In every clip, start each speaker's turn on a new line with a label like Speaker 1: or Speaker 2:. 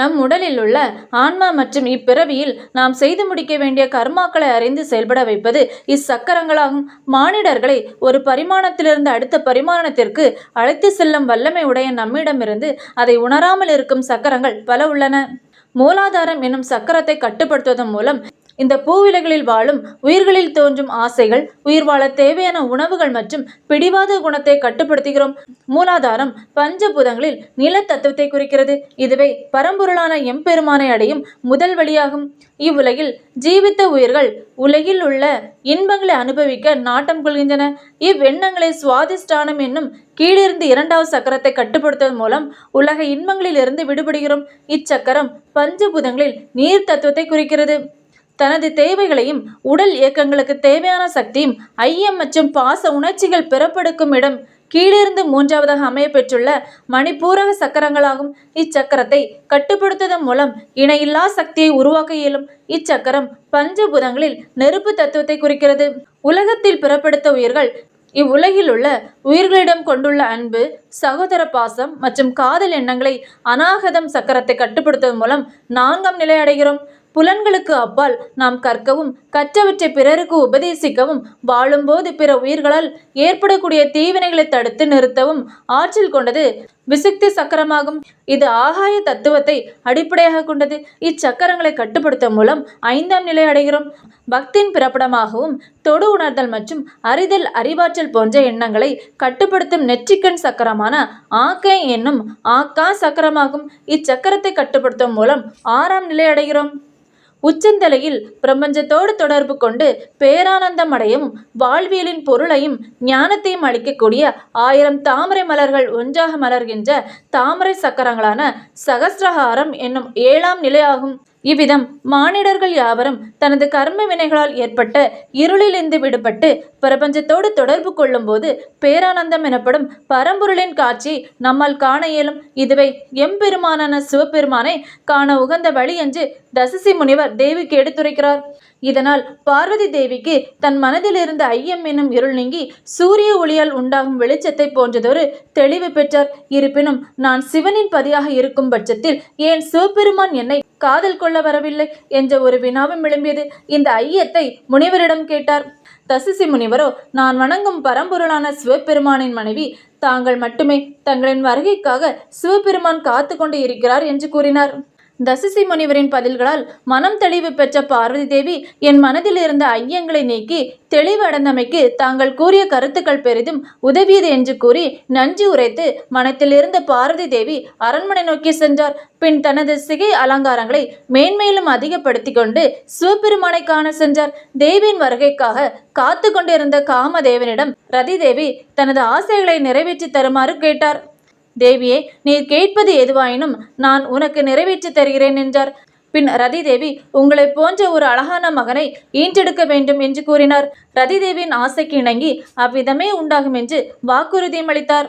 Speaker 1: நம் உடலில் உள்ள ஆன்மா மற்றும் இப்பிறவியில் நாம் செய்து முடிக்க வேண்டிய கர்மாக்களை அறிந்து செயல்பட வைப்பது இச்சக்கரங்களாகும். மானிடர்களை ஒரு பரிமாணத்திலிருந்து அடுத்த பரிமாணத்திற்கு அழைத்து செல்லும் வல்லமை உடைய நம்மிடமிருந்து அதை உணராமல் இருக்கும் சக்கரங்கள் பல உள்ளன. மூலாதாரம் என்னும் சக்கரத்தை கட்டுப்படுத்துவதன் மூலம் இந்த பூவிலைகளில் வாழும் உயிர்களில் தோன்றும் ஆசைகள் உயிர் வாழ தேவையான உணவுகள் மற்றும் பிடிவாத குணத்தை கட்டுப்படுத்துகிறோம். மூலாதாரம் பஞ்சபூதங்களில் நில தத்துவத்தை குறிக்கிறது. இதுவே பரம்பொருளான எம்பெருமானை அடையும் முதல் வழியாகும். இவ்வுலகில் ஜீவித்த உயிர்கள் உலகில் உள்ள இன்பங்களை அனுபவிக்க நாட்டம் கொள்கின்றன. இவ்வெண்ணங்களை சுவாதிஷ்டானம் என்னும் கீழிருந்து இரண்டாவது சக்கரத்தை கட்டுப்படுத்துவதன் மூலம் உலக இன்பங்களில் இருந்து விடுபடுகிறோம். இச்சக்கரம் பஞ்சபூதங்களில் நீர் தத்துவத்தை குறிக்கிறது. தனது தேவைகளையும் உடல் இயக்கங்களுக்கு தேவையான சக்தியும் ஐயம் மற்றும் பாச உணர்ச்சிகள் பிறப்பெடுக்கும் இடம். கீழிருந்து மூன்றாவதாக அமைய பெற்றுள்ள மணிப்பூரக சக்கரங்களாகும். இச்சக்கரத்தை கட்டுப்படுத்துவதன் மூலம் இணையில்லா சக்தியை உருவாக்க இயலும். இச்சக்கரம் பஞ்சபூதங்களில் நெருப்பு தத்துவத்தை குறிக்கிறது. உலகத்தில் பிறப்பெடுத்த உயிர்கள் இவ்வுலகில் உள்ள உயிர்களிடம் கொண்டுள்ள அன்பு சகோதர பாசம் மற்றும் காதல் எண்ணங்களை அநாகதம் சக்கரத்தை கட்டுப்படுத்துவதன் மூலம் நான்காம் நிலை அடைகிறோம். புலன்களுக்கு அப்பால் நாம் கற்கவும் கற்றவற்றை பிறருக்கு உபதேசிக்கவும் வாழும்போது பிற உயிர்களால் ஏற்படக்கூடிய தீவினைகளை தடுத்து நிறுத்தவும் ஆற்றல் கொண்டது. விசுக்தி சக்கரமாகும். இது ஆகாய தத்துவத்தை அடிப்படையாக கொண்டது. இச்சக்கரங்களை கட்டுப்படுத்தும் மூலம் ஐந்தாம் நிலை அடைகிறோம். பக்தியின் பிறப்பிடமாகவும் தொடு உணர்தல் மற்றும் அறிதல் அறிவாற்றல் போன்ற எண்ணங்களை கட்டுப்படுத்தும் நெற்றிக்கண் சக்கரமான ஆக்கை என்னும் ஆக்கா சக்கரமாகும். இச்சக்கரத்தை கட்டுப்படுத்தும் மூலம் ஆறாம் நிலை அடைகிறோம். உச்சந்தலையில் பிரபஞ்சத்தோடு தொடர்பு கொண்டு பேரானந்தம் அடையும் வாழ்வியலின் பொருளையும் ஞானத்தையும் அளிக்கக்கூடிய ஆயிரம் தாமரை மலர்கள் ஒன்றாக மலர்கின்ற தாமரை சக்கரங்களான சகசிரஹாரம் என்னும் ஏழாம் நிலையாகும். இவ்விதம் மானிடர்கள் யாவரும் தனது கர்ம வினைகளால் ஏற்பட்ட இருளிலிருந்து விடுபட்டு பிரபஞ்சத்தோடு தொடர்பு கொள்ளும்போது பேரானந்தம் எனப்படும் பரம்பொருளின் காட்சி நம்மால் காண இயலும். இதுவே எம்பெருமானான சிவபெருமானை காண உகந்த வழி என்று தசசி முனிவர் தேவிக்கு எடுத்துரைக்கிறார். இதனால் பார்வதி தேவிக்கு தன் மனதில் இருந்த ஐயம் என்னும் இருள் நீங்கி சூரிய ஒளியால் உண்டாகும் வெளிச்சத்தை போன்றதொரு தெளிவு பெற்றார். இருப்பினும் நான் சிவனின் பதியாக இருக்கும் பட்சத்தில் ஏன் சிவபெருமான் என்னை காதல் கொள்ள வரவில்லை என்ற ஒரு வினாவும் எழும்பியது இந்த ஐயத்தை முனிவரிடம் கேட்டார். தசிசி முனிவரோ நான் வணங்கும் பரம்பொருளான சிவபெருமானின் மனைவி தாங்கள் மட்டுமே தங்களின் வருகைக்காக சிவபெருமான் காத்து கொண்டு இருக்கிறார் என்று கூறினார். தசிசி முனிவரின் பதில்களால் மனம் தெளிவு பெற்ற பார்வதி தேவி என் மனதில் இருந்த ஐயங்களை நீக்கி தெளிவடைந்தமைக்கு தாங்கள் கூறிய கருத்துக்கள் பெரிதும் உதவியது என்று கூறி நன்றி உரைத்து மனத்தில் இருந்த பார்வதி தேவி அரண்மனை நோக்கி சென்றார். பின் தனது சிகை அலங்காரங்களை மேன்மேலும் அதிகப்படுத்தி கொண்டு சிவபெருமானை காண சென்றார். தேவியின் வருகைக்காக காத்து கொண்டிருந்த காமதேவனிடம் ரதி தேவி தனது ஆசைகளை நிறைவேற்றி தருமாறு கேட்டார். தேவியே நீர் கேட்பது எதுவாயினும் நான் உனக்கு நிறைவேற்றி தருகிறேன் என்றார். பின் ரதி தேவி உங்களை போன்ற ஒரு அழகான மகனை ஈன்றெடுக்க வேண்டும் என்று கூறினார். ரதி தேவியின் ஆசைக்கு இணங்கி அவ்விதமே உண்டாகும் என்று வாக்குறுதியும் அளித்தார்.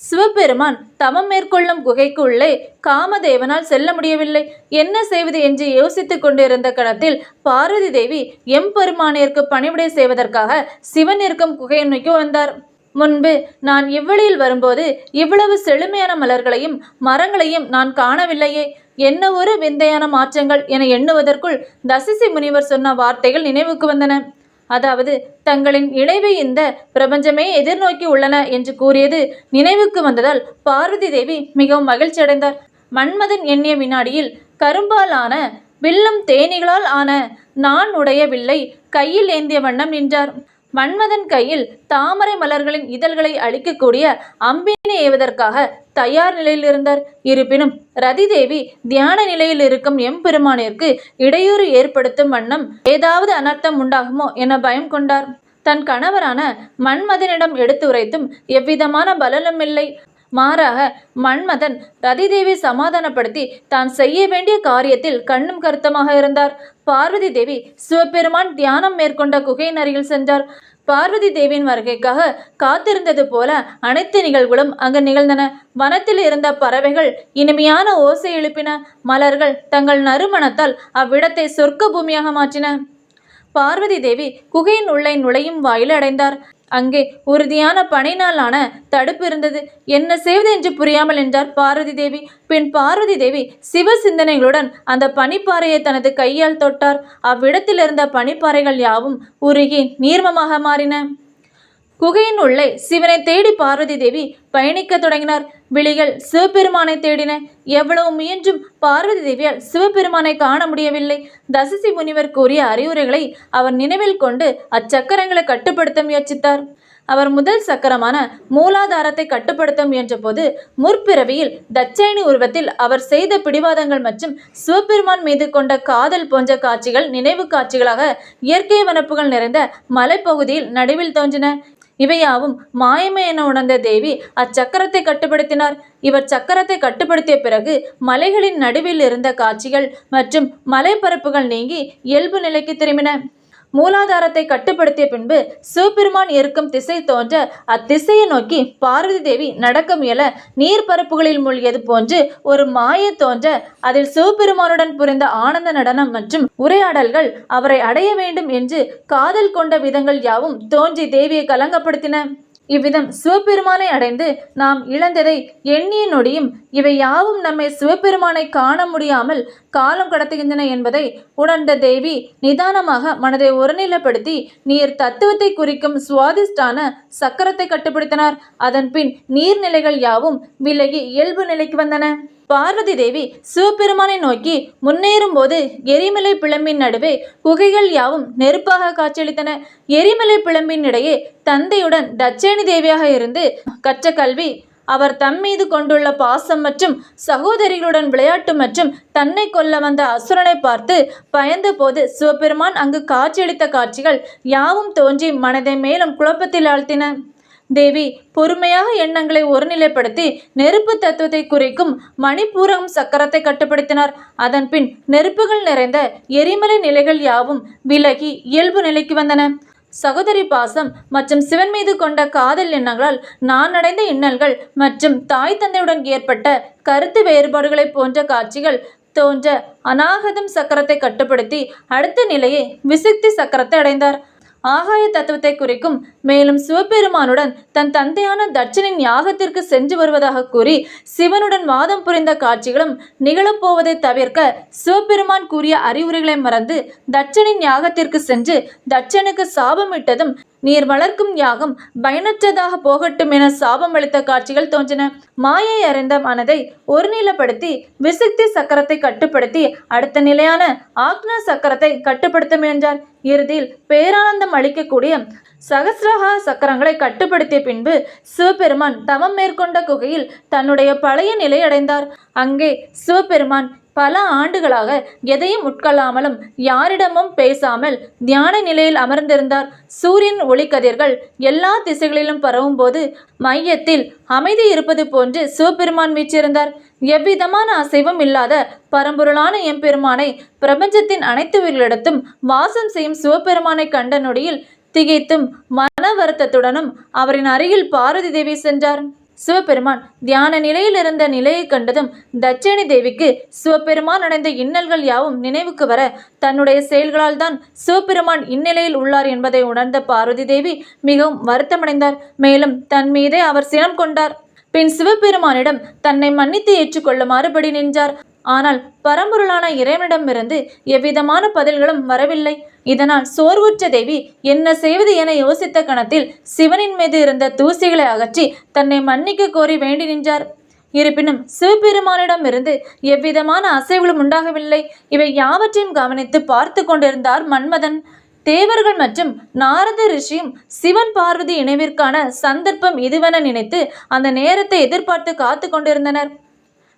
Speaker 1: சிவபெருமான் தவம் மேற்கொள்ளும் குகைக்கு உள்ளே காமதேவனால் செல்ல முடியவில்லை. என்ன செய்வது என்று யோசித்துக் கொண்டிருந்த கணத்தில் பார்வதி தேவி எம்பெருமானிற்கு பணிவிடை செய்வதற்காக சிவன் இருக்கும் குகையை நோக்கி வந்தார். முன்பு நான் இவ்வழியில் வரும்போது இவ்வளவு செழுமையான மலர்களையும் மரங்களையும் நான் காணவில்லையே. என்ன ஒரு விந்தையான மாற்றங்கள் என எண்ணுவதற்குள் தசிசி முனிவர் சொன்ன வார்த்தைகள் நினைவுக்கு வந்தன. அதாவது தங்களின் இழைவை இந்த பிரபஞ்சமே எதிர்நோக்கி உள்ளன என்று கூறியது நினைவுக்கு வந்ததால் பார்வதி தேவி மிகவும் மகிழ்ச்சி அடைந்தார் மன்மதன் எண்ணிய வினாடியில் கரும்பால் ஆன வில்லும் தேனீகளால் ஆன நான் உடைய வில்லை கையில் ஏந்திய வண்ணம் நின்றார் மன்மதன் கையில் தாமரை மலர்களின் இதழ்களை அழிக்கக்கூடிய அம்பினை ஏவதற்காக தயார் நிலையில் இருந்தார். இருப்பினும் ரதிதேவி தியான நிலையில் இருக்கும் எம்பெருமானிற்கு இடையூறு ஏற்படுத்தும் வண்ணம் ஏதாவது அனர்த்தம் உண்டாகுமோ என பயம் கொண்டார். தன் கணவரான மன்மதனிடம் எடுத்து உரைத்தும் எவ்விதமான பலனும் இல்லை. மாறாக மன்மதன் ரதிதேவி சமாதானப்படுத்தி தான் செய்ய வேண்டிய காரியத்தில் கண்ணும் கருத்தமாக இருந்தார். பார்வதி தேவி சிவபெருமான் தியானம் மேற்கொண்ட குகையின் அருகில் சென்றார். பார்வதி தேவியின் வருகைக்காக காத்திருந்தது போல அனைத்து நிகழ்வுகளும் அங்கு நிகழ்ந்தன. வனத்தில் இருந்த பறவைகள் இனிமையான ஓசை எழுப்பின மலர்கள் தங்கள் நறுமணத்தால் அவ்விடத்தை சொர்க்க பூமியாக மாற்றின. பார்வதி தேவி குகையின் உள்ளே நுழையும் வாயில் அடைந்தார். அங்கே உறுதியான பனைநாளான தடுப்பு இருந்தது. என்ன செய்வது என்று புரியாமல் என்றார் பார்வதி தேவி. பின் பார்வதி தேவி சிவ சிந்தனைகளுடன் அந்த பனிப்பாறையை தனது கையால் தொட்டார். அவ்விடத்தில் இருந்த பனிப்பாறைகள் யாவும் உருகி நீர்மமாக மாறின. குகையின் உள்ளே சிவனை தேடி பார்வதி தேவி பயணிக்கத் தொடங்கினார். விழிகள் சிவபெருமானை தேடின. எவ்வளவு முயன்றும் பார்வதி தேவியால் சிவபெருமானை காண முடியவில்லை. தசசி முனிவர் கூறிய அறிவுரைகளை அவர் நினைவில் கொண்டு அச்சக்கரங்களை கட்டுப்படுத்த முயற்சித்தார். அவர் முதல் சக்கரமான மூலாதாரத்தை கட்டுப்படுத்த முயன்றபோது முற்பிறவியில் தச்சைனி உருவத்தில் அவர் செய்த பிடிவாதங்கள் மற்றும் சிவபெருமான் மீது கொண்ட காதல் போன்ற காட்சிகள் நினைவு காட்சிகளாக இயற்கை வனப்புகள் நிறைந்த மலைப்பகுதியில் நடுவில் தோன்றின. இவையாவும் மாயமே என உணர்ந்த தேவி அச்சக்கரத்தை கட்டுப்படுத்தினார். இவர் சக்கரத்தை கட்டுப்படுத்திய பிறகு மலைகளின் நடுவில் இருந்த காட்சிகள் மற்றும் மலைப்பரப்புகள் நீங்கி இயல்பு நிலைக்கு திரும்பின. மூலாதாரத்தை கட்டுப்படுத்திய பின்பு சிவபெருமான் இருக்கும் திசை தோன்ற அத்திசையை நோக்கி பார்வதி தேவி நடக்க முயல நீர்ப்பரப்புகளில் மூழ்கியது போன்று ஒரு மாய தோன்ற அதில் சிவபெருமானுடன் புரிந்த ஆனந்த நடனம் மற்றும் உரையாடல்கள் அவரை அடைய வேண்டும் என்று காதல் கொண்ட விதங்கள் யாவும் தோன்றி தேவியை கலங்கப்படுத்தின. இவ்விதம் சிவபெருமானை அடைந்து நாம் இழந்ததை எண்ணிய நொடியும் இவை யாவும் நம்மை சிவபெருமானை காண முடியாமல் காலம் கடத்துகின்றன என்பதை உணர்ந்த தேவி நிதானமாக மனதை ஒருநிலைப்படுத்தி நீர் தத்துவத்தை குறிக்கும் சுவாதிஷ்டான சக்கரத்தை கட்டுப்படுத்தினார். அதன்பின் நீர்நிலைகள் யாவும் விலகி இயல்பு நிலைக்கு வந்தன. பார்வதி தேவி சிவபெருமானை நோக்கி முன்னேறும் போது எரிமலை பிளம்பின் நடுவே குகைகள் யாவும் நெருப்பாக காட்சியளித்தன. எரிமலை பிளம்பின் இடையே தந்தையுடன் தட்சேணி தேவியாக இருந்து கற்ற கல்வி அவர் தம் மீது கொண்டுள்ள பாசம் மற்றும் சகோதரிகளுடன் விளையாட்டு மற்றும் தன்னை கொல்ல வந்த அசுரனை பார்த்து பயந்த போது சிவபெருமான் அங்கு காட்சியளித்த காட்சிகள் யாவும் தோன்றி மனதை மேலும் குழப்பத்தில் ஆழ்த்தின. தேவி பொறுமையாக எண்ணங்களை ஒருநிலைப்படுத்தி நெருப்பு தத்துவத்தை குறிக்கும் மணிப்பூரகம் சக்கரத்தை கட்டுப்படுத்தினார். அதன்பின் நெருப்புகள் நிறைந்த எரிமலை நிலைகள் யாவும் விலகி இயல்பு நிலைக்கு வந்தன. சகோதரி பாசம் மற்றும் சிவன் மீது கொண்ட காதல் எண்ணங்களால் நான் அடைந்த இன்னல்கள் மற்றும் தாய் தந்தையுடன் ஏற்பட்ட கருத்து வேறுபாடுகளை போன்ற காட்சிகள் தோன்ற அநாகதம் சக்கரத்தை கட்டுப்படுத்தி அடுத்த நிலையை விசுக்தி சக்கரத்தை அடைந்தார். ஆகாய தத்துவத்தை குறிக்கும் மேலும் சிவபெருமானுடன் தன் தந்தையான தட்சனின் யாகத்திற்கு சென்று வருவதாக கூறி சிவனுடன் வாதம் புரிந்த காட்சிகளும் நிகழப்போவதை தவிர்க்க சிவபெருமான் கூறிய அறிவுரைகளை மறந்து தட்சனின் யாகத்திற்கு சென்று தட்சனுக்கு சாபமிட்டதும் நீர் வளர்க்கும் யாகம் பயனற்றதாக போகட்டும் என சாபம் அளித்த காட்சிகள் தோன்றின. மாயை அறிந்த மனதை ஒருநிலைப்படுத்தி விசக்தி சக்கரத்தை கட்டுப்படுத்தி அடுத்த நிலையான ஆக்னா சக்கரத்தை கட்டுப்படுத்த முயன்றார் இறுதியில் பேரானந்தம் அளிக்கக்கூடிய சகசிரஹா சக்கரங்களை கட்டுப்படுத்திய பின்பு சிவபெருமான் தவம் மேற்கொண்ட குகையில் தன்னுடைய பழைய நிலை அடைந்தார் அங்கே சிவபெருமான் பல ஆண்டுகளாக எதையும் உட்கொள்ளாமலும் யாரிடமும் பேசாமல் தியான நிலையில் அமர்ந்திருந்தார். சூரியன் ஒளிக்கதிர்கள் எல்லா திசைகளிலும் பரவும் போது மையத்தில் அமைதி இருப்பது போன்று சிவபெருமான் வீச்சிருந்தார் எவ்விதமான அசைவும் இல்லாத பரம்பொருளான எம்பெருமானை பிரபஞ்சத்தின் அனைத்து உயிர்களிடத்தும் வாசம் செய்யும் சிவபெருமானை கண்ட நொடியில் திகைத்தும் மன வருத்தத்துடனும் அவரின் அருகில் பார்வதி தேவி சென்றார். சிவபெருமான் தியான நிலையில் இருந்த நிலையை கண்டதும் தட்சணி தேவிக்கு சிவபெருமான் அடைந்த இன்னல்கள் யாவும் நினைவுக்கு வர தன்னுடைய செயல்களால் தான் சிவபெருமான் இந்நிலையில் உள்ளார் என்பதை உணர்ந்த பார்வதி தேவி மிகவும் வருத்தமடைந்தார். மேலும் தன் மீதே அவர் சினம் கொண்டார். பின் சிவபெருமானிடம் தன்னை மன்னித்து ஏற்றுக்கொள்ளுமாறு மாறுபடி நின்றார். ஆனால் பரம்பொருளான இறைவனிடமிருந்து எவ்விதமான பதில்களும் வரவில்லை. இதனால் சோர்வுற்ற தேவி என்ன செய்வது என யோசித்த கணத்தில் சிவனின் மீது இருந்த தூசிகளை அகற்றி தன்னை மன்னிக்க கோரி வேண்டி நின்றார். இருப்பினும் சிவபெருமானிடமிருந்து எவ்விதமான அசைவுகளும் உண்டாகவில்லை. இவை யாவற்றையும் கவனித்து பார்த்து கொண்டிருந்தார் மன்மதன். தேவர்கள் மற்றும் நாரத ரிஷியும் சிவன் பார்வதி இணைவிற்கான சந்தர்ப்பம் இதுவென நினைத்து அந்த நேரத்தை எதிர்பார்த்து காத்து கொண்டிருந்தனர்.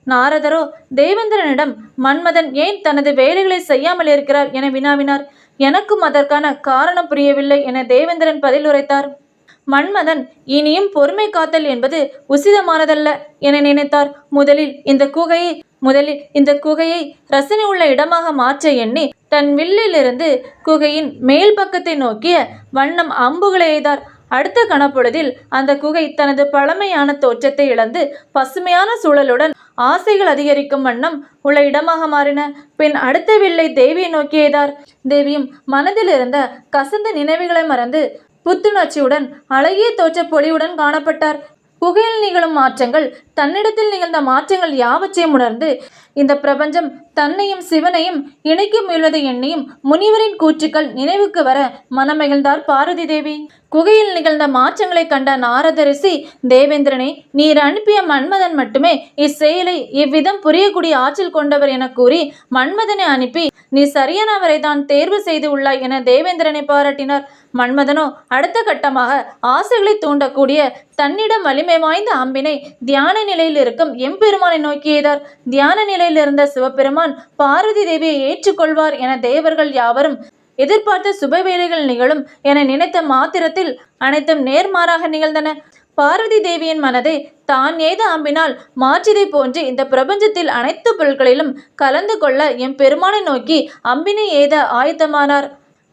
Speaker 1: நாரதரோ தேவேந்திரனிடம் மன்மதன் ஏன் தனது வேலைகளை செய்யாமல் இருக்கிறார் என வினாவினார். எனக்கும் அதற்கான காரணம் புரியவில்லை என தேவேந்திரன் பதில் உரைத்தார். மன்மதன் இனியும் பொறுமை காத்தல் என்பது உசிதமானதல்ல என நினைத்தார். முதலில் இந்த குகையை முதலில் இந்த குகையை ரசனை உள்ள இடமாக மாற்ற எண்ணி தன் வில்லிலிருந்து குகையின் மேல் பக்கத்தை நோக்கிய வண்ணம் அம்புகளை எய்தார். அடுத்த கணப்பொழுதில் அந்த குகை தனது பழமையான தோற்றத்தை இழந்து பசுமையான சூழலுடன் ஆசைகள் அதிகரிக்கும் வண்ணம் உள்ள இடமாக மாறின. பின் அடுத்த வில்லை தேவியை நோக்கி எய்தார். தேவியும் மனதில் இருந்த கசந்த நினைவுகளை மறந்து புத்துணர்ச்சியுடன் அழகிய தோற்ற பொலிவுடன் காணப்பட்டார். புகையில் நிகழும் மாற்றங்கள் தன்னிடத்தில் நிகழ்ந்த மாற்றங்கள் யாவற்றையும் உணர்ந்து இந்த பிரபஞ்சம் தன்னையும் சிவனையும் இணைக்க முயல்வதை எண்ணியும் முனிவரின் கூற்றுக்கள் நினைவுக்கு வர மனமகிழ்ந்தார் பாரதி தேவி. குகையில் நிகழ்ந்த மாற்றங்களை கண்ட நாரதரிசி தேவேந்திரனை தேவேந்திரனே நீர் அனுப்பிய மன்மதன் மட்டுமே இச்செயலை இவ்விதம் புரியக்கூடிய ஆற்றல் கொண்டவர் என கூறி மன்மதனை அனுப்பி நீ சரியானவரை தான் தேர்வு செய்து உள்ளாய் என தேவேந்திரனை பாராட்டினார். மன்மதனோ அடுத்த கட்டமாக ஆசைகளை தூண்டக்கூடிய தன்னிடம் வலிமை வாய்ந்த அம்பினை தியான நிலையில் இருக்கும் எம்பெருமானை நோக்கியதார் தியான நிலையில் இருந்த சிவபெருமான் பார்வதி தேவியை ஏற்றுக்கொள்வார் என தேவர்கள் யாவரும் எதிர்பார்த்த சுப வேலைகள் நிகழும் என நினைத்த மாத்திரத்தில் அனைத்தும் நேர்மாறாக நிகழ்ந்தன. பார்வதி தேவியின் மனதை தான் எய்த அம்பினால் மாற்றிதை போன்று இந்த பிரபஞ்சத்தில் அனைத்து பொருட்களிலும் கலந்து கொள்ள எம் பெருமானை நோக்கி அம்பினை எய்த ஆயத்தமானார்.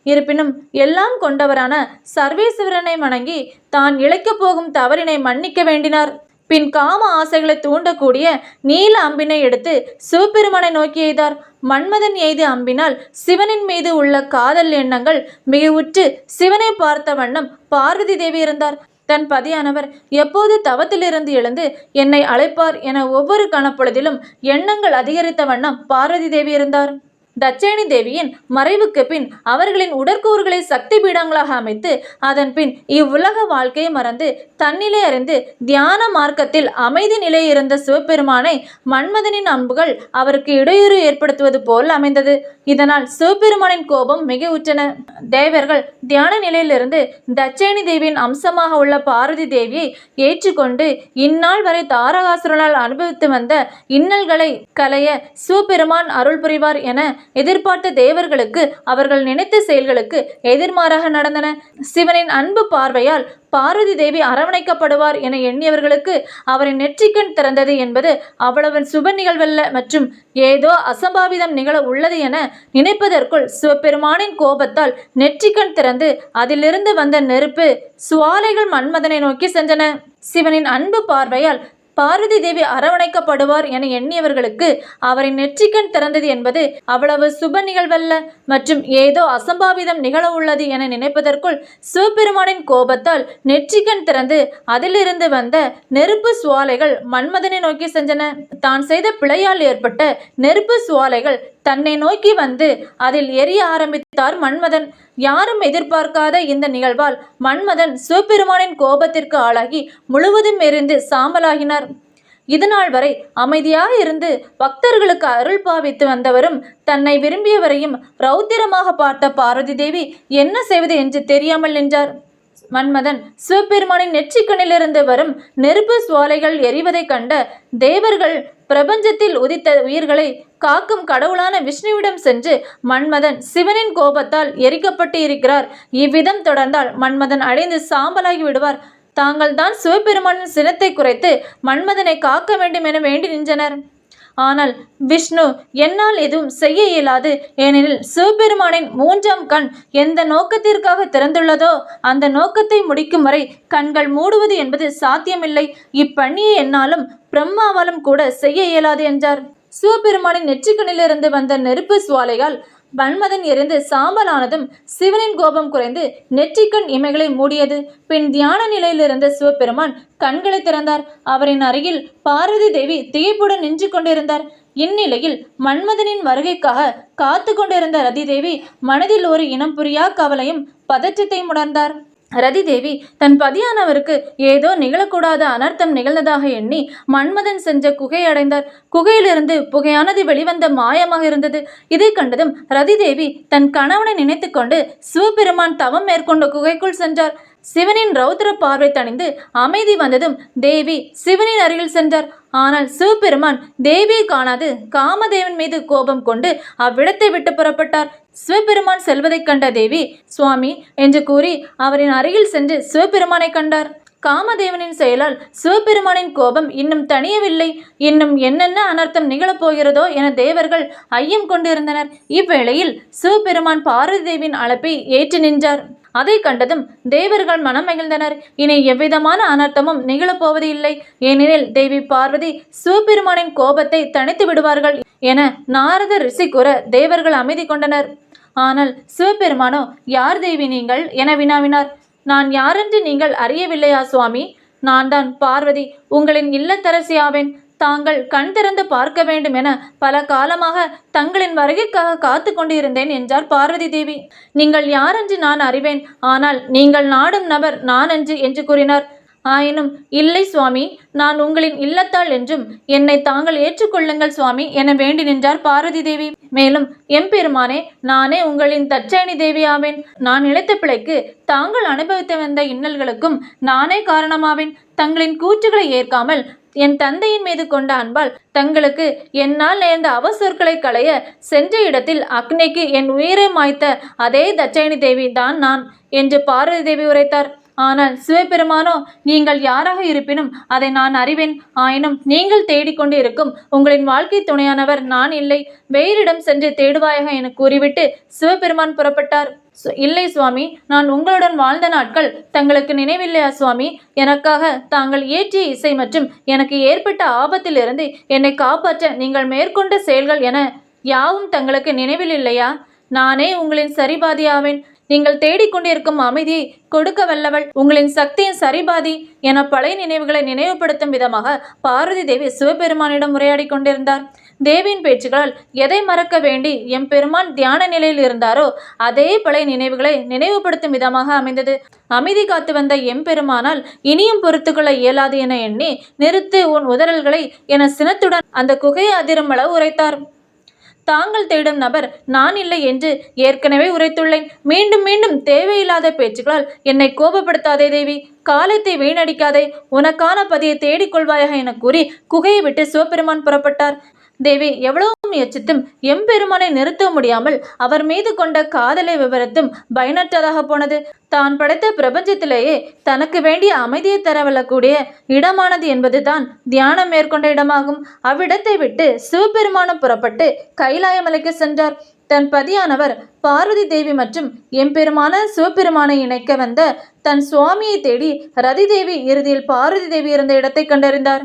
Speaker 1: இருப்பினும் எல்லாம் கொண்டவரான சர்வேஸ்வரனை வணங்கி தான் இழைக்கப் போகும் தவறினை மன்னிக்க வேண்டினார். பின் காம ஆசைகளை தூண்டக்கூடிய நீல அம்பினை எடுத்து சிவபெருமானை நோக்கி எய்தார். மன்மதன் எய்து அம்பினால் சிவனின் மீது உள்ள காதல் எண்ணங்கள் மிகவுற்று சிவனை பார்த்த வண்ணம் பார்வதி தேவி இருந்தார். தன் பதியானவர் எப்போது தவத்திலிருந்து எழுந்து என்னை அழைப்பார் என ஒவ்வொரு கணப்பொழுதிலும் எண்ணங்கள் அதிகரித்த வண்ணம் பார்வதி தேவி இருந்தார். தட்சேணி தேவியின் மறைவுக்கு பின் அவர்களின் உடற்கூறுகளை சக்தி பீடங்களாக அமைத்து அதன் பின் இவ்வுலக வாழ்க்கையை மறந்து தன்னிலை அறிந்து தியான மார்க்கத்தில் அமைதி நிலை இருந்த சிவபெருமானை மன்மதனின் அன்புகள் அவருக்கு இடையூறு ஏற்படுத்துவது போல் அமைந்தது. இதனால் சிவபெருமானின் கோபம் மிக உற்றன தேவர்கள் தியான நிலையிலிருந்து தட்சேணி தேவியின் அம்சமாக உள்ள பாரதி தேவியை ஏற்றுக்கொண்டு இந்நாள் வரை தாரகாசுரனால் அனுபவித்து வந்த இன்னல்களை களைய சிவபெருமான் அருள் புரிவார் என எதிர்பார்த்த தேவர்களுக்கு அவர்கள் நினைத்த செயல்களுக்கு எதிர்மாறாக நடந்தன. சிவனின் அன்பு பார்வையால் பார்வதி தேவி அரவணைக்கப்படுவார் என எண்ணியவர்களுக்கு அவரின் நெற்றிக்கண் திறந்தது என்பது அவ்வளவு சுப நிகழ்வல்ல மற்றும் ஏதோ அசம்பாவிதம் நிகழ உள்ளது என நினைப்பதற்குள் சிவபெருமானின் கோபத்தால் நெற்றிக்கண் திறந்து அதிலிருந்து வந்த நெருப்பு சுவாலைகள் மன்மதனை நோக்கி சென்றன. சிவனின் அன்பு பார்வையால் பார்வதி தேவி அரவணைக்கப்படுவார் என எண்ணியவர்களுக்கு அவரின் நெற்றிக்கண் திறந்தது என்பது அவ்வளவு சுப நிகழ்வல்ல மற்றும் ஏதோ அசம்பாவிதம் நிகழ உள்ளது என நினைப்பதற்குள் சிவபெருமானின் கோபத்தால் நெற்றிக்கண் திறந்து அதிலிருந்து வந்த நெருப்பு சுவாலைகள் மன்மதனை நோக்கி சென்றன. தான் செய்த பிழையால் ஏற்பட்ட நெருப்பு சுவாலைகள் தன்னை நோக்கி வந்து அதில் எரிய ஆரம்பித்தார் மன்மதன். யாரும் எதிர்பார்க்காத இந்த நிகழ்வால் மன்மதன் சிவபெருமானின் கோபத்திற்கு ஆளாகி முழுவதும் எரிந்து சாம்பலாகினார். இதுநாள் வரை அமைதியாக இருந்து பக்தர்களுக்கு அருள் பாவித்து வந்தவரும் தன்னை விரும்பியவரையும் ரௌத்திரமாக பார்த்த பார்வதி தேவி என்ன செய்வது என்று தெரியாமல் நின்றார். மன்மதன் சிவபெருமானின் நெற்றிக்கண்ணிலிருந்து வரும் நெருப்பு சுவாலைகள் எரிவதைக் கண்ட தேவர்கள் பிரபஞ்சத்தில் உதித்த உயிர்களை காக்கும் கடவுளான விஷ்ணுவிடம் சென்று மன்மதன் சிவனின் கோபத்தால் எரிக்கப்பட்டு இருக்கிறார் இவ்விதம் தொடர்ந்தால் மன்மதன் அடைந்து சாம்பலாகி விடுவார். தாங்கள் தான் சிவபெருமானின் சினத்தை குறைத்து மன்மதனை காக்க வேண்டும் என வேண்டி நின்றனர். ஆனால் விஷ்ணு என்னால் எதுவும் செய்ய இயலாது. ஏனெனில் சிவபெருமானின் மூன்றாம் கண் எந்த நோக்கத்திற்காக திறந்துள்ளதோ அந்த நோக்கத்தை முடிக்கும் வரை கண்கள் மூடுவது என்பது சாத்தியமில்லை. இப்பணியை என்னாலும் பிரம்மாவாலும் கூட செய்ய இயலாது என்றார். சிவபெருமானின் நெற்றிக்கண்ணிலிருந்து வந்த நெருப்பு சுவாலையால் வன்மதன் எரிந்து சாம்பலானதும் சிவனின் கோபம் குறைந்து நெற்றிக்கண் இமைகளை மூடியது. பின் தியான நிலையிலிருந்த சிவபெருமான் கண்களை திறந்தார். அவரின் அருகில் பார்வதி தேவி திகைப்புடன் நின்று கொண்டிருந்தார். இந்நிலையில் மன்மதனின் வருகைக்காக காத்து கொண்டிருந்த ரதிதேவி மனதில் ஒரு இனம் புரியா கவலையும் பதற்றத்தையும் உணர்ந்தார். ரதிதேவி தன் பதியானவருக்கு ஏதோ நிகழக்கூடாத அனர்த்தம் நிகழ்ந்ததாக எண்ணி மன்மதன் சென்ற குகை அடைந்தார். குகையிலிருந்து புகையானது வெளிவந்த மாயமாக இருந்தது. இதை கண்டதும் ரதிதேவி தன் கணவனை நினைத்துக்கொண்டு சிவபெருமான் தவம் மேற்கொண்ட குகைக்குள் சென்றார். சிவனின் ரௌத்ர பார்வை தணிந்து அமைதி வந்ததும் தேவி சிவனின் அருகில் சென்றார். ஆனால் சிவபெருமான் தேவியை காணாது காமதேவன் மீது கோபம் கொண்டு அவ்விடத்தை விட்டு புறப்பட்டார். சிவபெருமான் செல்வதைக் கண்ட தேவி சுவாமி என்று கூறி அவரின் அருகில் சென்று சிவபெருமானை கண்டார். காமதேவனின் செயலால் சிவபெருமானின் கோபம் இன்னும் தணியவில்லை. இன்னும் என்னென்ன அனர்த்தம் நிகழப்போகிறதோ என தேவர்கள் ஐயம் கொண்டிருந்தனர். இவ்வேளையில் சிவபெருமான் பார்வதி தேவியின் அழைப்பை ஏற்று நின்றார். அதை கண்டதும் தேவர்கள் மனம் மகிழ்ந்தனர். இனி எவ்விதமான அனர்த்தமும் நிகழப்போவது இல்லை ஏனெனில் தேவி பார்வதி சிவபெருமானின் கோபத்தை தணித்து விடுவார்கள் என நாரத ரிஷி கூற தேவர்கள் அமைதி கொண்டனர். ஆனால் சிவபெருமானோ யார் தேவி நீங்கள்? என வினாவினார். நான் யாரென்று நீங்கள் அறியவில்லையா சுவாமி? நான் தான் பார்வதி. உங்களின் இல்லத்தரசி ஆவேன் தாங்கள் கண் திறந்து பார்க்க வேண்டும் என பல காலமாக தங்களின் வருகைக்காக காத்து கொண்டிருந்தேன் என்றார் பார்வதி தேவி. நீங்கள் யாரென்று நான் அறிவேன் ஆனால் நீங்கள் நாடும் நபர் நானன்று என்று கூறினார். ஆயினும் இல்லை சுவாமி நான் உங்களின் இல்லத்தாள் என்றும் என்னை தாங்கள் ஏற்றுக்கொள்ளுங்கள் சுவாமி என வேண்டி நின்றார் பார்வதி தேவி. மேலும் எம்பெருமானே நானே உங்களின் தச்சயணி தேவியாவேன். நான் இழைத்த பிழைக்கு தாங்கள் அனுபவித்து வந்த இன்னல்களுக்கும் நானே காரணமாவேன். தங்களின் கூற்றுகளை ஏற்காமல் என் தந்தையின் மீது கொண்ட அன்பால் தங்களுக்கு என்னால் நேர்ந்த அவசொற்களை களைய சென்ற இடத்தில் அக்னிக்கு என் உயிரை மாய்த்த அதே தட்சயணி தேவி தான் நான் என்று பார்வதி தேவி உரைத்தார். ஆனால் சிவபெருமானோ நீங்கள் யாராக இருப்பினும் அதை நான் அறிவேன். ஆயினும் நீங்கள் தேடிக்கொண்டு இருக்கும் உங்களின் வாழ்க்கை துணையானவர் நான் இல்லை. வேறிடம் சென்று தேடுவாயாக என கூறிவிட்டு சிவபெருமான் புறப்பட்டார். இல்லை சுவாமி நான் உங்களுடன் வாழ்ந்த நாட்கள் தங்களுக்கு நினைவில்லையா சுவாமி? எனக்காக தாங்கள் இயற்றிய இசை மற்றும் எனக்கு ஏற்பட்ட ஆபத்திலிருந்து என்னை காப்பாற்ற நீங்கள் மேற்கொண்ட செயல்கள் என யாவும் தங்களுக்கு நினைவில் இல்லையா? நானே உங்களின் சரிபாதியாவேன் நீங்கள் தேடிக்கொண்டிருக்கும் அமைதியை கொடுக்க வல்லவள். உங்களின் சக்தியின் சரிபாதி என பழைய நினைவுகளை நினைவுபடுத்தும் விதமாக பார்வதி தேவி சிவபெருமானிடம் உரையாடி கொண்டிருந்தார். தேவியின் பேச்சுகளால் எதை மறக்க வேண்டி எம்பெருமான் தியான நிலையில் இருந்தாரோ அதே பழைய நினைவுகளை நினைவுபடுத்தும் விதமாக அமைந்தது. அமைதி காத்து வந்த எம்பெருமானால் இனியும் பொறுத்துக்கொள்ள இயலாது என எண்ணி நிறுத்து உன் உதறல்களை என சினத்துடன் அந்த குகையை அதிரும் அளவு உரைத்தார். தாங்கள் தேடும் நபர் நான் இல்லை என்று ஏற்கனவே உரைத்துள்ளேன். மீண்டும் மீண்டும் தேவையில்லாத பேச்சுகளால் என்னை கோபப்படுத்தாதே தேவி. காலத்தை வீணடிக்காதே உனக்கான பதியை தேடிக்கொள்வாயாக என கூறி குகையை விட்டு சிவபெருமான் புறப்பட்டார். தேவி எவ்வளவு முயற்சித்தும் எம்பெருமானை நிறுத்த முடியாமல் அவர் மீது கொண்ட காதலை விவரத்தும் பயனற்றதாக போனது. தான் படைத்த பிரபஞ்சத்திலேயே தனக்கு வேண்டிய அமைதியை தரவல்லக்கூடிய இடமானது என்பதுதான் தியானம் மேற்கொண்ட இடமாகும். அவ்விடத்தை விட்டு சிவபெருமானம் புறப்பட்டு கைலாயமலைக்கு சென்றார். தன் பதியானவர் பார்வதி தேவி மற்றும் எம்பெருமான சிவபெருமானை இணைக்க வந்த தன் சுவாமியை தேடி ரதி தேவி இறுதியில் பார்வதி தேவி இருந்த இடத்தை கண்டறிந்தார்.